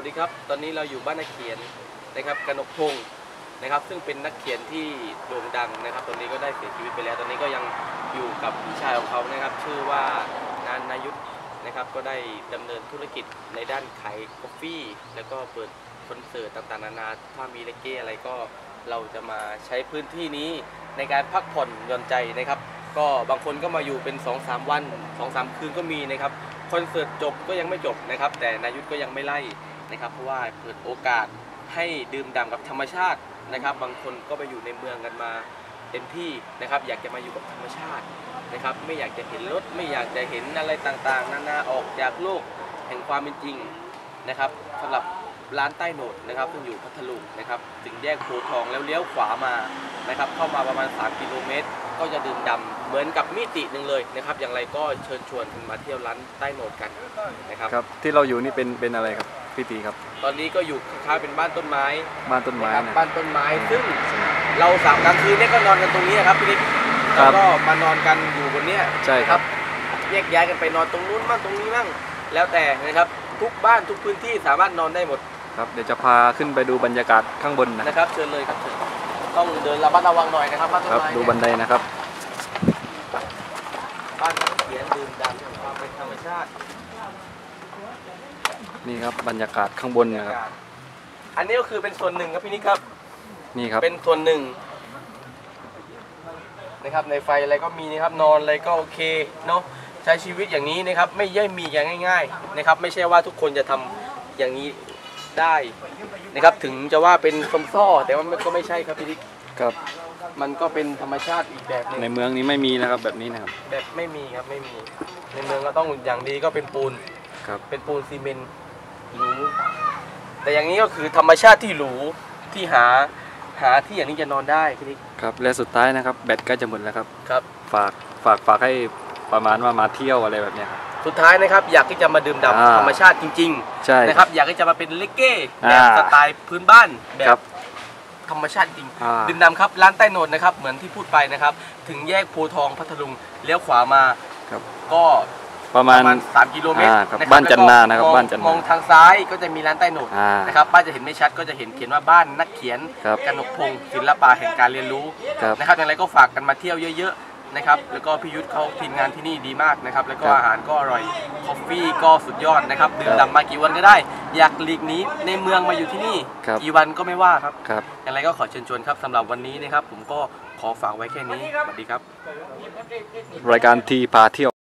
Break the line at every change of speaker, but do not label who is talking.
วัสดีครับ ตอนนี้เราอยู่บ้านนักเขียนนะครับกนกพงศ์นะครับ ซึ่งเป็นนักเขียนที่โด่งดังนะครับ ตอนนี้ก็ได้เสียชีวิตไปแล้ว ตอนนี้ก็ยังอยู่กับพี่ชายของเขานะครับ ชื่อว่านานนายุทธนะครับ ก็ได้ดำเนินธุรกิจในด้านขายกาแฟแล้วก็เปิดคอนเสิร์ตต่างๆนานา ถ้ามีเลกเก้อะไรก็เราจะมาใช้พื้นที่นี้ในการพักผ่อนหย่อนใจนะครับ ก็บางคนก็มาอยู่เป็น 2-3 วัน 2-3 คืนก็มีนะครับคอนเสิร์ตจบก็ยังไม่จบนะครับ แต่นายุทธก็ยังไม่ไล่ นะครับ เพราะว่าเปิดโอกาสให้ดื่มด่ำกับธรรมชาตินะครับ บางคนก็ไปอยู่ในเมืองกันมาเต็มที่นะครับ อยากจะมาอยู่กับธรรมชาตินะครับ ไม่อยากจะเห็นรถไม่อยากจะเห็นอะไรต่างๆ นานาออกจากโลกแห่งความเป็นจริงนะครับสำหรับร้านใต้โหนดนะครับซึ่งอยู่พัทลุงนะครับถึงแยกโพทองแล้วเลี้ยวขวามานะครับ เข้ามาประมาณ 3 กิโลเมตร ก็จะดื่มด่ำเหมือนกับมิติหนึ่งเลยนะครับ อย่างไรก็เชิญชวนคุณมาเที่ยวร้านใต้โหนดกันนะครับ
ครับที่เราอยู่นี่เป็นเป็นอะไรครับ พี่ตีครับ
ตอนนี้ก็อยู่คล้ายๆเป็นบ้านต้นไม้
บ้านต้นไม้
นะครับ
นะ
บ้านต้นไม้ซึ่งเราสามกลางคืนเนี่ยก็นอนกันตรงนี้นะครับพี่นิก
ครั
แล้ว
บ
ก็มานอนกันอยู่บนเนี้ย
ใช่ครับ
แยกย้ายกันไปนอนตรงนู้นบ้างตรงนี้บ้างแล้วแต่นะครับทุกบ้านทุกพื้นที่สามารถนอนได้หมด
ครับเดี๋ยวจะพาขึ้นไปดูบรรยากาศข้างบนนะ
นะครับเชิญเลยครับเชิญต้องเดินระมัดระวังหน่อยนะครับบ้านต้น
ครับ
ไม้
ดู
เนี่ย
บันไดนะครับ
บ้านเขียนดื่มด่ำความเป็นธรรมชาติ
นี่ครับบรรยากาศข้างบนนะครับ
อันนี้ก็คือเป็นส่วนหนึ่งครับพี่นิกครับ
นี่ครับ
เป็นส่วนหนึ่งนะครับในไฟอะไรก็มีนะครับนอนอะไรก็โอเคเนาะใช้ชีวิตอย่างนี้นะครับไม่ย่อยมีอย่างง่าย ๆนะครับ ไม่ใช่ว่าทุกคนจะทำอย่างนี้ได้นะครับ ถึงจะว่าเป็นสมซ่อแต่ว่ามันก็ไม่ใช่ครับพี่นิก
ครับ
มันก็เป็นธรรมชาติอีกแบบหนึง
ในเมืองนี้ไม่มีนะครับแบบนี้นะครับ
แบบไม่มีครับไม่มี ในเมืองก็ต้องอย่างดีก็เป็นปูน
ครับ
เป็นปูนซีเมนต์หรูแต่อย่างนี้ก็คือธรรมชาติที่หรูที่หาหาที่อย่างนี้จะนอนได้พี่นิก
ครับ และสุดท้ายนะครับ แบตใกล้จะหมดแล้วครับ
ครับ
ฝาก ฝาก ฝากให้ประมาณว่ามาเที่ยวอะไรแบบเนี้ยครับ
สุดท้ายนะครับ อยากที่จะมาดื่ม
อ่า
ด่ำธรรมชาติจริง
ใช่
ๆนะครับ อยากที่จะมาเป็นเลกเก้แบบ
อ่า
สไตล์พื้นบ้านแบ
ครับ บ
ธรรมชาติจริง
อ่า
ดื่มด่ำครับร้านใต้โนนนะครับเหมือนที่พูดไปนะครับ ถึงแยกโพธิ์ทองพัทลุงเลี้ยวขวามา
ครับ
ก็
ประ
ป
มาณ
ระมาณ3กิโลเมตร
อ่าครับะบ้านจันนานะครับ
แล้วก็มอง
บ้านจันนาม
องทางซ้ายก็จะมีร้านใต้โนน
อ่า
นะครับบ้านจะเห็นไม่ชัดก็จะเห็นเขียนว่าบ้านนักเขียน
ครับ
กนกพงศ์ศิลปะแห่งการเรียนรู้
ครับ
นะครับอย่างไรก็ฝากกันมาเที่ยวเยอะๆ นะครับแล้วก็พี่ยุทธเขาทีมงานที่นี่ดีมากนะครับแล้วก็
ครับ
อาหารก็อร่อยคอฟฟี่ก็สุดยอดนะครับดื่ม
ครับ
ด่ำมากี่วันก็ได้ อยากหลีกหนีในเมืองมาอยู่ที่นี่
ครับ
กี่วันก็ไม่ว่าครับ
ครับ
อย่างไรก็ขอเชิญชวนครับสำหรับวันนี้นะครับผมก็ขอฝากไว้แค่นี้สวัสดีครับ
รายการทีพาเที่ยว